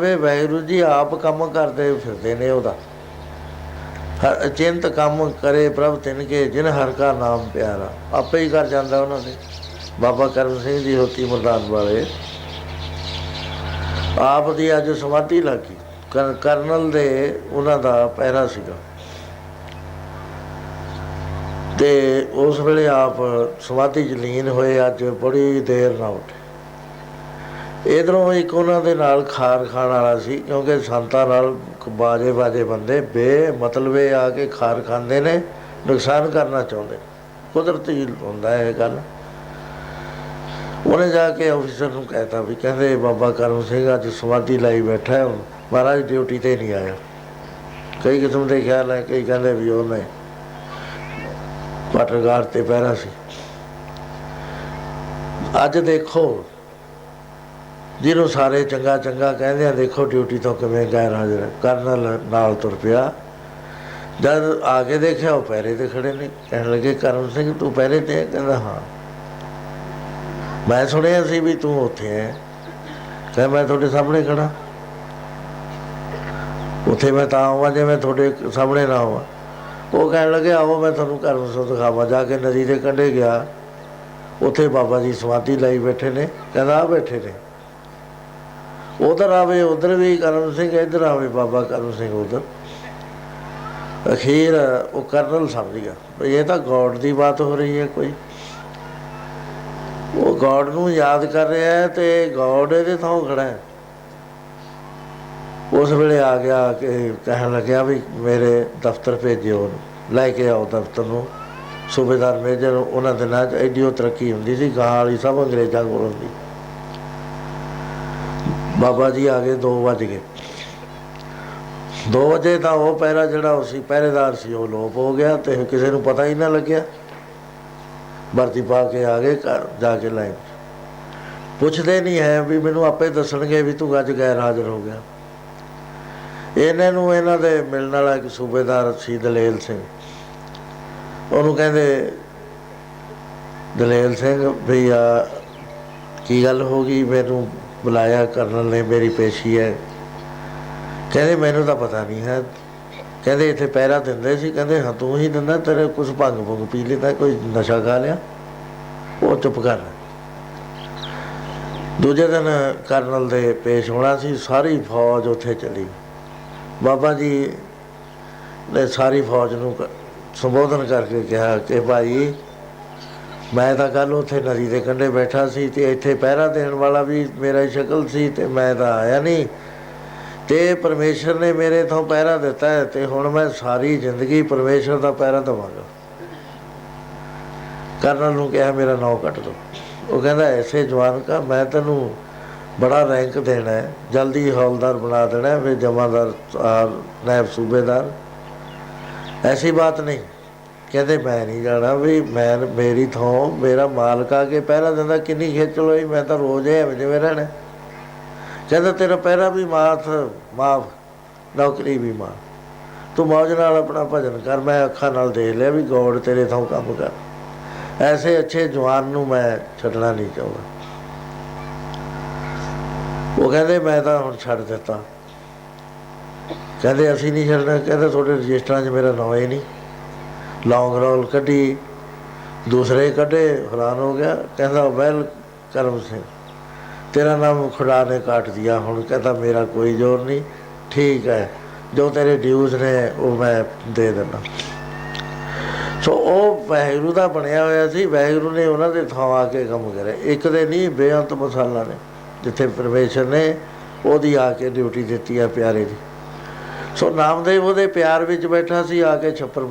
ਵੇ ਵੈਗੁਰੂ ਜੀ ਆਪ ਕੰਮ ਕਰਦੇ ਫਿਰਦੇ ਨੇ ਉਹਦਾ। ਹਰ ਅਚਿੰਤ ਕੰਮ ਕਰੇ ਪ੍ਰਭ ਤਿਨ ਕੇ ਜਿਨ ਹਰ ਕਾ ਨਾਮ ਪਿਆਰਾ। ਆਪੇ ਹੀ ਕਰ ਜਾਂਦਾ ਉਹਨਾਂ ਦੇ। ਬਾਬਾ ਕਰਮ ਸਿੰਘ ਜੀ ਹੋਤੀ ਮਰਦਾਨ ਵਾਲੇ। ਆਪ ਦੀ ਅੱਜ ਸਮਾਧੀ ਲੱਗੀ। ਕਰਨਲ ਦੇ ਉਹਨਾਂ ਦਾ ਪਹਿਰਾ ਸੀਗਾ। ਤੇ ਉਸ ਵੇਲੇ ਆਪ ਸਮਾਧੀ ਚ ਲੀਨ ਹੋਏ, ਅੱਜ ਬੜੀ ਦੇਰ ਨਾਲ ਉੱਠੇ। ਇਧਰੋਂ ਇੱਕ ਉਹਨਾਂ ਦੇ ਨਾਲ ਖਾਰ ਖਾਣ ਵਾਲਾ ਸੀ, ਕਿਉਂਕਿ ਸੰਤਾਂ ਨਾਲ ਬਾਜੇ ਬਾਜੇ ਬੰਦੇ ਬੇ ਮਤਲਬੇ ਆ ਕੇ ਖਾਰ ਖਾਂਦੇ ਨੇ, ਨੁਕਸਾਨ ਕਰਨਾ ਚਾਹੁੰਦੇ ਕੁਦਰਤੀ ਹੁੰਦਾ ਹੈ ਇਹ ਗੱਲ। ਉਹਨੇ ਜਾ ਕੇ ਆਫੀਸਰ ਨੂੰ ਕਹਿਤਾ ਵੀ ਕਹਿੰਦੇ, ਬਾਬਾ ਕਰਮ ਸਿੰਘ ਅੱਜ ਸਮਾਧੀ ਲਾਈ ਬੈਠਾ ਹੈ ਮਹਾਰਾਜ ਡਿਊਟੀ ਤੇ ਨਹੀਂ ਆਇਆ। ਕਈ ਕਿਸਮ ਦੇ ਖਿਆਲ ਹੈ, ਕਈ ਕਹਿੰਦੇ ਵੀ ਉਹਨੇ ਪਟਰਗਾਰ ਤੇ ਪਹਿਰਾ ਸੀ। ਅੱਜ ਦੇਖੋ ਜਿਹਨੂੰ ਸਾਰੇ ਚੰਗਾ ਚੰਗਾ ਕਹਿੰਦੇ ਆ, ਦੇਖੋ ਡਿਊਟੀ ਤੋਂ ਕਿਵੇਂ ਗੈਰ ਹਾਜ਼ਰ ਕਰਨਲ ਨਾਲ ਤੁਰ ਪਿਆ। ਜਦ ਆ ਕੇ ਦੇਖਿਆ, ਉਹ ਪਹਿਰੇ ਤੇ ਖੜੇ ਨੇ। ਕਹਿਣ ਲੱਗੇ, ਕਰਮ ਸਿੰਘ, ਤੂੰ ਪਹਿਰੇ ਤੇ ਕਹਿੰਦਾ, ਹਾਂ। ਮੈਂ ਸੁਣਿਆ ਸੀ ਵੀ ਤੂੰ ਉੱਥੇ ਹੈ। ਕਹਿੰਦਾ, ਮੈਂ ਤੁਹਾਡੇ ਸਾਹਮਣੇ ਖੜਾ ਉੱਥੇ ਮੈਂ ਤਾਂ ਆਵਾਂ, ਜੇ ਮੈਂ ਤੁਹਾਡੇ ਸਾਹਮਣੇ ਨਾ ਆਵਾਂ। ਉਹ ਕਹਿਣ ਲੱਗੇ, ਆਓ, ਮੈਂ ਤੁਹਾਨੂੰ ਕਰਮ ਸਿੰਘ ਦਿਖਾਵਾਂ। ਜਾ ਕੇ ਨਦੀ ਦੇ ਕੰਢੇ ਗਿਆ। ਉੱਥੇ ਬਾਬਾ ਜੀ ਸਮਾਧੀ ਲਈ ਬੈਠੇ ਨੇ। ਕਹਿੰਦਾ ਆ ਬੈਠੇ ਨੇ। ਉਧਰ ਆਵੇ, ਉਧਰ ਵੀ ਕਰਮ ਸਿੰਘ, ਇੱਧਰ ਆਵੇ ਬਾਬਾ ਕਰਮ ਸਿੰਘ ਉਧਰ। ਅਖੀਰ ਉਹ ਕਰਨਲ ਸਮਝ ਗਿਆ। ਇਹ ਤਾਂ ਗੋਡ ਦੀ ਬਾਤ ਹੋ ਰਹੀ ਹੈ ਕੋਈ। ਉਹ ਗੋਡ ਨੂੰ ਯਾਦ ਕਰ ਰਿਹਾ ਹੈ ਤੇ ਗੋਡ ਇਹਦੇ ਥਾਂ ਖੜਾ ਹੈ। ਉਸ ਵੇਲੇ ਆ ਗਿਆ ਕਿ ਕਹਿਣ ਲੱਗਿਆ ਵੀ ਮੇਰੇ ਦਫ਼ਤਰ ਭੇਜਿਓ ਲੈ ਕੇ ਆਓ ਦਫ਼ਤਰ ਨੂੰ। ਸੂਬੇਦਾਰ ਮੇਜਰ ਉਹਨਾਂ ਦੇ ਨਾਲ ਐਡੀ ਤਰੱਕੀ ਹੁੰਦੀ ਸੀ ਗਾਂ ਵਾਲੀ ਸਭ ਅੰਗਰੇਜ਼ਾਂ ਕੋਲ ਹੁੰਦੀ। ਬਾਬਾ ਜੀ ਆ ਗਏ 2 ਵਜ ਗਏ। 2 ਵਜੇ ਤਾਂ ਉਹ ਪਹਿਰਾ ਜਿਹੜਾ ਉਹ ਪਹਿਰੇਦਾਰ ਸੀ, ਉਹ ਲੋਪ ਹੋ ਗਿਆ ਤੇ ਕਿਸੇ ਨੂੰ ਪਤਾ ਹੀ ਨਾ ਲੱਗਿਆ। ਵਰਦੀ ਪਾ ਕੇ ਆ ਗਏ ਘਰ, ਜਾ ਕੇ ਲਾਈਨ ਪੁੱਛਦੇ ਨਹੀਂ ਹੈ ਵੀ ਮੈਨੂੰ ਆਪੇ ਦੱਸਣਗੇ ਵੀ ਤੂੰ ਅੱਜ ਗੈਰ ਹਾਜ਼ਰ ਹੋ ਗਿਆ। ਇਹਨਾਂ ਨੂੰ ਇਹਨਾਂ ਦੇ ਮਿਲਣ ਵਾਲਾ ਇੱਕ ਸੂਬੇਦਾਰ ਸੀ, ਦਲੇਲ ਸਿੰਘ। ਉਹਨੂੰ ਕਹਿੰਦੇ, ਦਲੇਲ ਸਿੰਘ, ਵੀ ਆ, ਕੀ ਗੱਲ ਹੋ ਗਈ? ਮੈਨੂੰ ਬੁਲਾਇਆ ਕਰਨਲ ਨੇ ਮੇਰੀ ਪੇਸ਼ੀ ਹੈ। ਕਹਿੰਦੇ ਮੈਨੂੰ ਤਾਂ ਪਤਾ ਨਹੀਂ ਹੈ। ਕਹਿੰਦੇ ਇੱਥੇ ਪਹਿਰਾ ਦਿੰਦੇ ਸੀ। ਕਹਿੰਦੇ, ਹਾਂ, ਤੂੰ ਹੀ ਦਿੰਦਾ, ਤੇਰੇ ਕੁਝ ਭੰਗ ਭੁੰਗ ਪੀ ਲੈਂਦਾ, ਕੋਈ ਨਸ਼ਾ ਖਾ ਲਿਆ? ਉਹ ਚੁੱਪ ਕਰ ਦੂਜੇ ਦਿਨ ਕਰਨਲ ਦੇ ਪੇਸ਼ ਹੋਣਾ ਸੀ। ਸਾਰੀ ਫੌਜ ਉੱਥੇ ਚਲੀ। ਬਾਬਾ ਜੀ ਨੇ ਸਾਰੀ ਫੌਜ ਨੂੰ ਸੰਬੋਧਨ ਕਰਕੇ ਕਿਹਾ ਕਿ ਭਾਈ ਮੈਂ ਤਾਂ ਕੱਲ ਉੱਥੇ ਨਦੀ ਦੇ ਕੰਢੇ ਬੈਠਾ ਸੀ ਤੇ ਇੱਥੇ ਪਹਿਰਾ ਦੇਣ ਵਾਲਾ ਵੀ ਮੇਰਾ ਹੀ ਸ਼ਕਲ ਸੀ ਤੇ ਮੈਂ ਤਾਂ ਆਇਆ ਨਹੀਂ। ਤੇ ਪਰਮੇਸ਼ਰ ਨੇ ਮੇਰੇ ਤੋਂ ਪਹਿਰਾ ਦਿੱਤਾ ਹੈ ਤੇ ਹੁਣ ਮੈਂ ਸਾਰੀ ਜ਼ਿੰਦਗੀ ਪਰਮੇਸ਼ਰ ਦਾ ਪਹਿਰਾ ਦਵਾਂਗਾ। ਕਰਨਲ ਨੂੰ ਕਿਹਾ, ਮੇਰਾ ਨਾਂ ਕੱਟ ਦੋ। ਉਹ ਕਹਿੰਦਾ, ਐਸੇ ਜਵਾਨ ਕਾ ਮੈਂ ਤੈਨੂੰ ਬੜਾ ਰੈਂਕ ਦੇਣਾ ਹੈ। ਜਲਦੀ ਹੌਲਦਾਰ ਬਣਾ ਦੇਣਾ ਹੈ, ਫਿਰ ਜਮਾਦਾਰ ਨਾਇਬ ਸੂਬੇਦਾਰ। ਐਸੀ ਬਾਤ ਨਹੀਂ। ਕਹਿੰਦੇ ਮੈਂ ਨਹੀਂ ਜਾਣਾ ਵੀ ਮੈਂ ਮੇਰੀ ਥਾਂ, ਮੇਰਾ ਮਾਲਕ ਆ ਕੇ ਪਹਿਰਾ ਦਿੰਦਾ ਕਿੰਨੀ ਖੇਚਲ ਹੋਈ ਮੈਂ ਤਾਂ ਰੋਜ਼ ਐਵੇਂ ਜਿਵੇਂ ਰਹਿਣਾ। ਕਹਿੰਦਾ ਤੇਰਾ ਪਹਿਰਾ ਵੀ ਮਾਫ ਮਾਫ, ਨੌਕਰੀ ਵੀ ਮਾਫ। ਤੂੰ ਮੌਜ ਨਾਲ ਆਪਣਾ ਭਜਨ ਕਰ, ਮੈਂ ਅੱਖਾਂ ਨਾਲ ਦੇਖ ਲਿਆ ਵੀ ਗੋਡ ਤੇਰੇ ਥਾਂ ਕੰਮ ਕਰ। ਐਸੇ ਅੱਛੇ ਜਵਾਨ ਨੂੰ ਮੈਂ ਛੱਡਣਾ ਨਹੀਂ ਚਾਹੁੰਦਾ। ਉਹ ਕਹਿੰਦੇ ਮੈਂ ਤਾਂ ਹੁਣ ਛੱਡ ਦਿੱਤਾ। ਕਹਿੰਦੇ ਅਸੀਂ ਨਹੀਂ ਛੱਡਣਾ, ਕਹਿੰਦੇ ਤੁਹਾਡੇ ਰਜਿਸਟਰਾਂ 'ਚ ਮੇਰਾ ਨਾਂ ਹੀ ਨਹੀਂ। ਲੌਂਗ ਰੋਲ ਕੱਢੀ, ਦੂਸਰੇ ਕੱਢੇ, ਹੈਰਾਨ ਹੋ ਗਿਆ, ਕਹਿੰਦਾ, ਵੈਲ ਕਰਮ ਸਿੰਘ ਤੇਰਾ ਨਾਮ ਖੁਦਾ ਨੇ ਕਾਟ ਦਿਆ, ਹੁਣ ਕਹਿੰਦਾ, ਮੇਰਾ ਕੋਈ ਜ਼ੋਰ ਨਹੀਂ। ਠੀਕ ਹੈ, ਜੋ ਤੇਰੇ ਡਿਊਜ਼ ਨੇ, ਉਹ ਮੈਂ ਦੇ ਦਿੰਦਾ। ਸੋ ਉਹ ਵਾਹਿਗੁਰੂ ਦਾ ਬਣਿਆ ਹੋਇਆ ਸੀ। ਵਾਹਿਗੁਰੂ ਨੇ ਉਹਨਾਂ ਦੇ ਥਾਂ ਆ ਕੇ ਕੰਮ ਕਰਿਆ। ਇੱਕ ਦੇ ਨਹੀਂ, ਬੇਅੰਤ ਮਸਾਲਾ ਨੇ, ਜਿੱਥੇ ਪਰਮੇਸ਼ਰ ਨੇ ਉਹਦੀ ਆ ਕੇ ਡਿਊਟੀ ਦਿੱਤੀ ਆ ਪਿਆਰੇ ਦੀ। ਸੋ ਨਾਮਦੇਵ ਉਹਦੇ ਪਿਆਰ ਵਿੱਚ ਬੈਠਾ ਸੀ, ਆ ਕੇ ਛੱਪਰ